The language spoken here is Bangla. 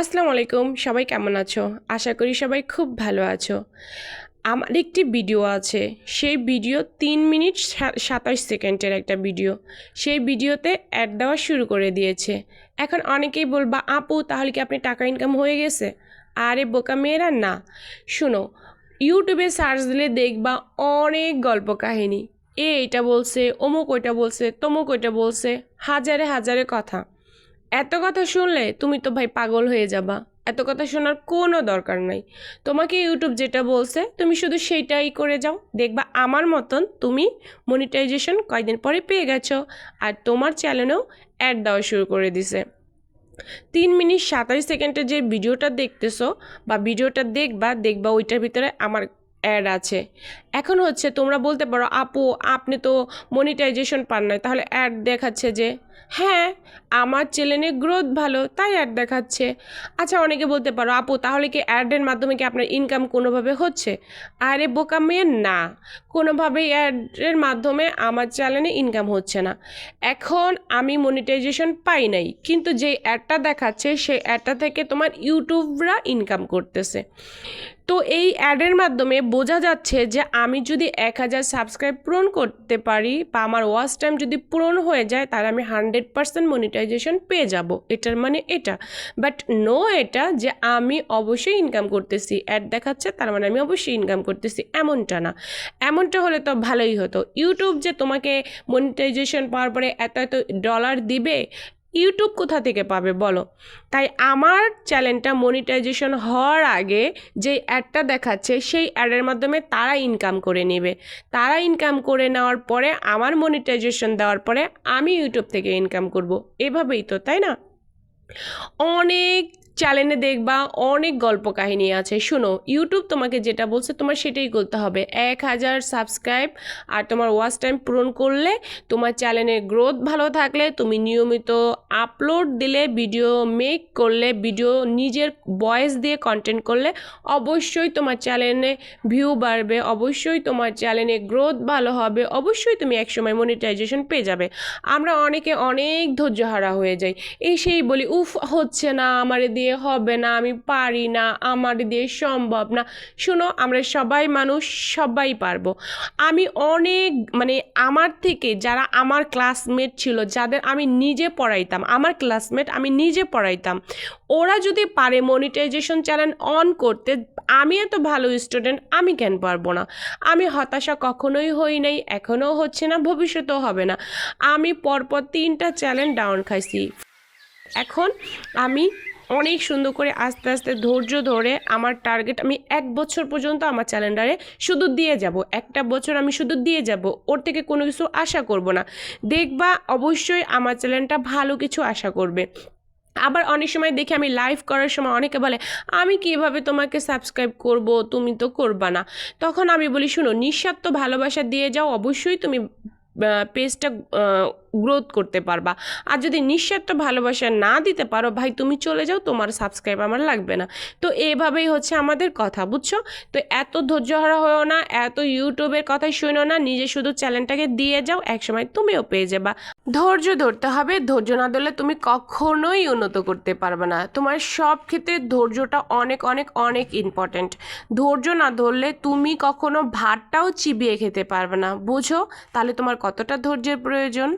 আসসালামু আলাইকুম, সবাই কেমন আছো? আশা করি সবাই খুব ভালো আছো। আমার একটি ভিডিও আছে, সেই ভিডিও তিন মিনিট সাতাশ সেকেন্ডের একটা ভিডিও। সেই ভিডিওতে অ্যাড দেওয়া শুরু করে দিয়েছে। এখন অনেকেই বলবা, আপু, তাহলে কি আপনি টাকা ইনকাম হয়ে গেছে? আরে বোকা মেয়েরা না। শুনো ইউটিউবে সার্চ দিলে দেখবা অনেক গল্প কাহিনী। এ এটা বলছে, অমুক ওইটা বলছে, তমুক ওইটা বলছে, হাজারে হাজারে কথা। এত কথা শুনলে তুমি তো ভাই পাগল হয়ে যাবা। এত কথা শোনার কোনো দরকার নাই। তোমাকে ইউটিউব যেটা বলছে, তুমি শুধু সেইটাই করে যাও। দেখবা আমার মতন তুমি মনিটাইজেশন কয়দিন পরে পেয়ে গেছো আর তোমার চ্যানেলেও অ্যাড দেওয়া শুরু করে দিছে। তিন মিনিট সাতাশ সেকেন্ডের যে ভিডিওটা দেখতেছো বা ভিডিওটা দেখবা দেখবা ওইটার ভিতরে আমার অ্যাড আছে। এখন হচ্ছে তোমরা বলতে পারো, আপু, আপনি তো মনিটাইজেশন পান নাই। তাহলে অ্যাড দেখাচ্ছে যে হ্যাঁ আমার চ্যানেলে গ্রোথ ভালো, তাই অ্যাড দেখাচ্ছে। আচ্ছা অনেকে বলতে পারো, আপু, তাহলে কি অ্যাডের মাধ্যমে কি আপনার ইনকাম কোনোভাবে হচ্ছে? আরে, বোকা মেয়ে, না। কোনোভাবেই অ্যাডের মাধ্যমে আমার চ্যানেলে ইনকাম হচ্ছে না। এখন আমি মনিটাইজেশন পাই নাই, কিন্তু যে অ্যাডটা দেখাচ্ছে, সেই অ্যাডটা থেকে তোমার ইউটিউবরা ইনকাম করতেছে। তো এই অ্যাডের মাধ্যমে বোঝা যাচ্ছে যে আমি যদি এক হাজার সাবস্ক্রাইব পূরণ করতে পারি, বা আমার ওয়াচ টাইম যদি পূরণ হয়ে যায়, তাহলে আমি হান্ড্রেড পার্সেন্ট মনিটাইজেশন পেয়ে যাব। এটার মানে এটা। বাট নো এটা যে আমি অবশ্যই ইনকাম করতেছি। অ্যাড দেখাচ্ছে, তার মানে আমি অবশ্যই ইনকাম করতেছি। এমনটা না। এমনটা হলে তো ভালোই হতো। ইউটিউব যে তোমাকে মনিটাইজেশন পাওয়ার পরে এত এত ডলার দিবে ইউটিউব কোথা থেকে পাবে, বলো? তাই আমার চ্যানেলটা মনিটাইজেশন হওয়ার আগে যে অ্যাডটা দেখাচ্ছে, সেই অ্যাডের মাধ্যমে তারা ইনকাম করে নেবে। তারা ইনকাম করে নেওয়ার পরে, আমার মনিটাইজেশন দেওয়ার পরে আমি ইউটিউব থেকে ইনকাম করব। এভাবেই তো, তাই না? অনেক চ্যানেলে দেখবা অনেক গল্প কাহিনী আছে। শুনো ইউটিউব তোমাকে যেটা বলছে তোমার সেটাই করতে হবে। এক হাজার সাবস্ক্রাইব আর তোমার ওয়াচ টাইম পূরণ করলে তোমার চ্যানেলের গ্রোথ ভালো থাকলে তুমি নিয়মিত আপলোড দিলে ভিডিও মেক করলে ভিডিও নিজের ভয়েস দিয়ে কন্টেন্ট করলে অবশ্যই তোমার চ্যানেলে ভিউ বাড়বে, অবশ্যই তোমার চ্যানেলে গ্রোথ ভালো হবে, অবশ্যই তুমি একসময় মনিটাইজেশন পেয়ে যাবে। আমরা অনেকে অনেক ধৈর্য হারা হয়ে যাই। এই সেই বলি, উফ, হচ্ছে না, আমার দিয়ে হবে না, আমি পারি না, আমার দিয়ে সম্ভব না। শোনো, আমরা সবাই মানুষ, সবাই পারব। আমি অনেক মানে আমার থেকে যারা আমার ক্লাসমেট ছিল, যাদের আমি নিজে পড়াইতাম, আমার ক্লাসমেট আমি নিজে পড়াইতাম, ওরা যদি পারে মনিটাইজেশন চ্যানেল অন করতে, আমি এত ভালো স্টুডেন্ট আমি কেন পারব না? আমি হতাশা কখনোই হই নাই, এখনও হচ্ছে না, ভবিষ্যতেও হবে না। আমি পরপর তিনটা চ্যানেল ডাউন খাইছি। এখন আমি অনেক সুন্দর করে আস্তে আস্তে ধৈর্য ধরে আমার টার্গেট আমি এক বছর পর্যন্ত আমার চ্যালেঞ্জারে শুধু দিয়ে যাব। একটা বছর আমি শুধু দিয়ে যাব। ওর থেকে কোনো কিছু আশা করব না। দেখবা অবশ্যই আমার চ্যানেলটা ভালো কিছু আশা করবে। আবার অনেক সময় দেখি আমি লাইভ করার সময় অনেকে বলে, আমি কীভাবে তোমাকে সাবস্ক্রাইব করব? তুমি তো করবা না। তখন আমি বলি, শুনো, নিঃস্বার্থ ভালোবাসা দিয়ে যাও। অবশ্যই তুমি পেজটা গ্রোথ করতে পারবা। আর যদি নিঃস্বার্থ ভালোবাসা না দিতে পারো, ভাই, তুমি চলে যাও, তোমার সাবস্ক্রাইব আমার লাগবে না। তো এভাবেই হচ্ছে আমাদের কথা, বুঝছ? তো এত ধৈর্যহারা হয়েও না, এত ইউটিউবের কথাই শুনো না, নিজে শুধু চ্যানেলটাকে দিয়ে যাও, একসময় তুমিও পেয়ে যাবা। ধৈর্য ধরতে হবে। ধৈর্য না ধরলে তুমি কখনোই উন্নত করতে পারবে না। তোমার সব ক্ষেত্রে ধৈর্যটা অনেক অনেক অনেক ইম্পর্ট্যান্ট ধৈর্য না ধরলে তুমি কখনো ভাতটাও চিবিয়ে খেতে পারবে না। বুঝো? তাহলে তোমার কতটা ধৈর্যের প্রয়োজন?